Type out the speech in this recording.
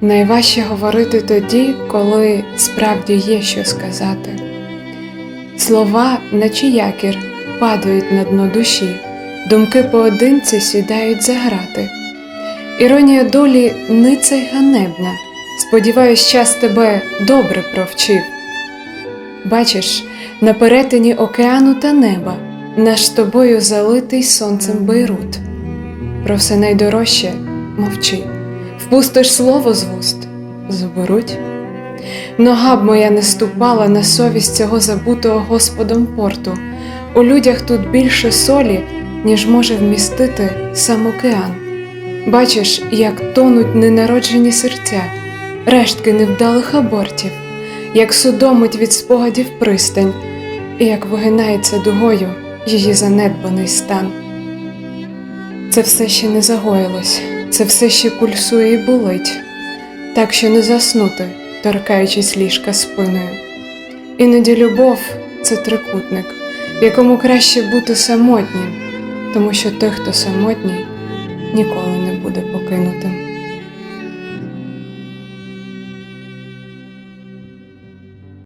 Найважче говорити тоді, коли справді є що сказати. Слова, наче якір, падають на дно душі, думки поодинці сідають за грати. Іронія долі ниця й ганебна. Сподіваюсь, час тебе добре провчив. Бачиш, на перетині океану та неба наш тобою залитий сонцем Бейрут. Про все найдорожче мовчи, впустиш слово з вуст, заберуть. Нога б моя не ступала на совість цього забутого Господом порту. У людях тут більше солі, ніж може вмістити сам океан. Бачиш, як тонуть ненароджені серця, рештки невдалих абортів, як судомить від спогадів пристань, і як вигинається дугою її занедбаний стан. Це все ще не загоїлось, це все ще пульсує і болить, так що не заснути, торкаючись ліжка спиною. Іноді любов це трикутник, в якому краще бути самотнім, тому що той, хто самотній, ніколи не буде покинутим.